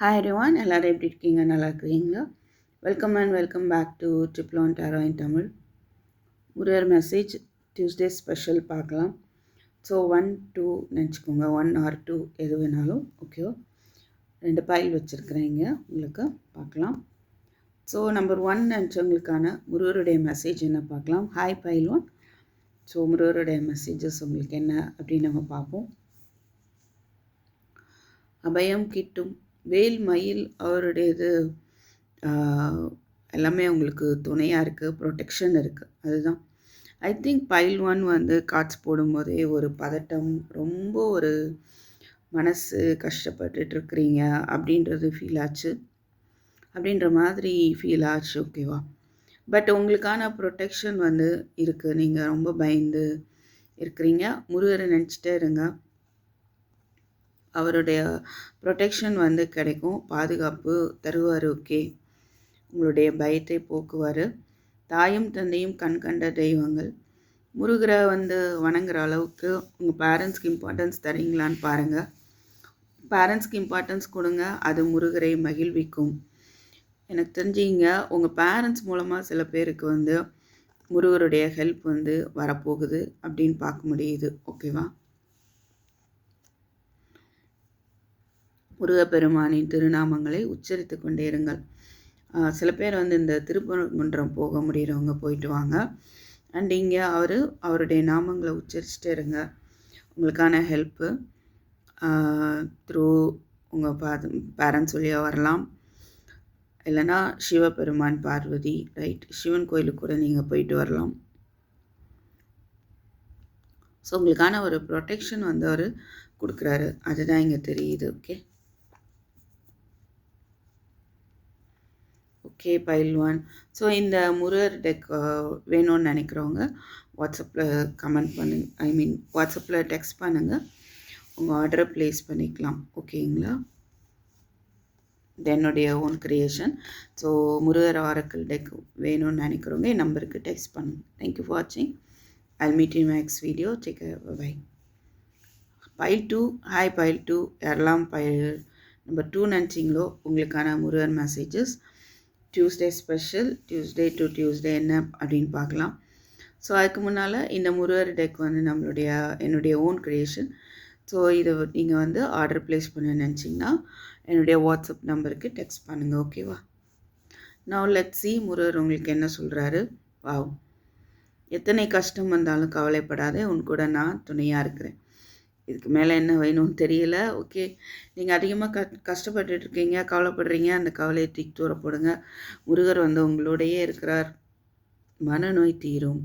Hi everyone எல்லோரும் எப்படி இருக்கீங்க? நல்லா இருக்கிறீங்களா? Welcome and welcome back to ட்ரிப்ளான் tarot in Tamil Murugar message Tuesday special பார்க்கலாம். ஸோ ஒன் டூ நினச்சிக்கோங்க. ஒன் ஆர் டூ எது வேணாலும் ஓகே ரெண்டு பைல் வச்சுருக்குறீங்க உங்களுக்கு பார்க்கலாம். ஸோ நம்பர் ஒன் நினச்சவங்களுக்கான முருகருடைய மெசேஜ் என்ன பார்க்கலாம்? ஹாய் பைல் ஒன் ஸோ முருகருடைய மெசேஜஸ் உங்களுக்கு என்ன அப்படின்னு நம்ம பார்ப்போம். அபயம் கிட்டும் வேல் மயில் அவருடையது எல்லாமே உங்களுக்கு துணையாக இருக்குது ப்ரொடெக்ஷன் இருக்குது அதுதான். ஐ திங்க் பைல் ஒன் வந்து கார்ட்ஸ் போடும்போதே ஒரு பதட்டம் ரொம்ப ஒரு மனசு கஷ்டப்பட்டுட்ருக்குறீங்க அப்படின்றது ஃபீல் ஆச்சு. அப்படின்ற மாதிரி ஃபீல் ஆச்சு ஓகேவா பட் உங்களுக்கான ப்ரொடெக்ஷன் வந்து இருக்குது நீங்கள் ரொம்ப பயந்து இருக்கிறீங்க. முருகரை நினச்சிட்டே இருங்க. அவருடைய ப்ரொடெக்ஷன் வந்து கிடைக்கும். பாதுகாப்பு தருவார் ஓகே. உங்களுடைய பயத்தை போக்குவார். தாயும் தந்தையும் கண் கண்ட தெய்வங்கள். முருகரை வந்து வணங்குற அளவுக்கு உங்கள் பேரண்ட்ஸ்க்கு இம்பார்ட்டன்ஸ் தரீங்களான்னு பாருங்கள் பேரண்ட்ஸ்க்கு இம்பார்ட்டன்ஸ் கொடுங்க. அது முருகரை மகிழ்விக்கும். எனக்கு தெரிஞ்சிங்க உங்கள் பேரண்ட்ஸ் மூலமாக சில பேருக்கு வந்து முருகருடைய ஹெல்ப் வந்து வரப்போகுது அப்படின்னு பார்க்க முடியுது. ஓகேவா? முருகப்பெருமானின் திருநாமங்களை உச்சரித்து கொண்டே இருங்கள் சில பேர் வந்து இந்த திருப்பரங்குன்றம் போக முடிகிறவங்க போயிட்டு வாங்க. அண்ட் இங்கே அவர் அவருடைய நாமங்களை உச்சரிச்சுட்டே இருங்க. உங்களுக்கான ஹெல்ப்பு த்ரூ உங்கள் பா பேரண்ட்ஸ் வழியாக வரலாம். இல்லைன்னா சிவபெருமான் பார்வதி ரைட் சிவன் கோயிலுக்கு கூட நீங்கள் போயிட்டு வரலாம். ஸோ உங்களுக்கான ஒரு ப்ரொடெக்ஷன் வந்து அவர் கொடுக்குறாரு. அதுதான் இங்கே தெரியுது okay K pile one so இந்த முருகர் டெக் வேணும்னு நினைக்கிறவங்க வாட்ஸ்அப்பில் கமெண்ட் பண்ணுங்க. ஐ மீன் வாட்ஸ்அப்பில் டெக்ஸ்ட் பண்ணுங்கள் உங்கள் ஆர்டரை ப்ளேஸ் பண்ணிக்கலாம். ஓகேங்களா என்னுடைய own creation so Murugar oracle deck வேணும்னு நினைக்கிறவங்க என் நம்பருக்கு டெக்ஸ்ட் பண்ணுங்கள் தேங்க்யூ ஃபார் வாட்சிங் I meet you next video check bye pile two hi pile two யாரெல்லாம் பைல் நம்பர் டூ நினச்சிங்களோ? உங்களுக்கான Murugar messages Tuesday special Tuesday to Tuesday என்ன அப்படின்னு பார்க்கலாம். ஸோ அதுக்கு முன்னால் இந்த முருகர் டெக் வந்து நம்மளுடைய என்னுடைய ஓன் க்ரியேஷன் ஸோ இதை நீங்கள் வந்து ஆர்டர் ப்ளேஸ் பண்ண நினச்சிங்கன்னா என்னுடைய வாட்ஸ்அப் நம்பருக்கு டெக்ஸ்ட் பண்ணுங்கள் ஓகேவா நான் லெட் சி முருகர் உங்களுக்கு என்ன சொல்கிறாரு வாவ் எத்தனை கஷ்டம் வந்தாலும் கவலைப்படாதே உன் கூட நான் துணையாக இருக்கிறேன். இதுக்கு மேலே என்ன வேணும்னு தெரியல. ஓகே. நீங்கள் அதிகமாக க கஷ்டப்பட்டுட்டு இருக்கீங்க கவலைப்படுறீங்க அந்த கவலையை தூக்கி தூரப்படுங்க முருகர் வந்து உங்களோடையே இருக்கிறார். மனநோய் தீரும்.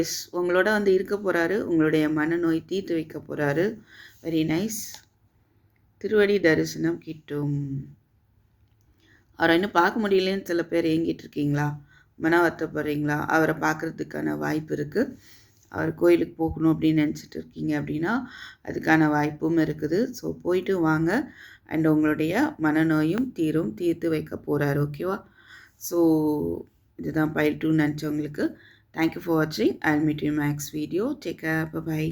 எஸ் உங்களோட வந்து இருக்க போகிறாரு உங்களுடைய மனநோய் தீர்த்து வைக்க போகிறாரு வெரி நைஸ் திருவடி தரிசனம் கிட்டும். அவரை இன்னும் பார்க்க முடியலன்னு சில பேர் ஏங்கிட்டு இருக்கீங்களா மன வருத்தப்படுறீங்களா? அவரை பார்க்குறதுக்கான வாய்ப்பு இருக்குது அவர் கோயிலுக்கு போகணும் அப்படின்னு நினச்சிட்டு இருக்கீங்க அப்படின்னா அதுக்கான வாய்ப்பும் இருக்குது. ஸோ போயிட்டு வாங்க. அண்ட் உங்களுடைய மனநோயும் தீரும் தீர்த்து வைக்க போகிறார் ஓகேவா ஸோ இதுதான் பைல் டூ நினச்சவங்களுக்கு தேங்க்யூ ஃபார் வாட்சிங் I meet you next video take bye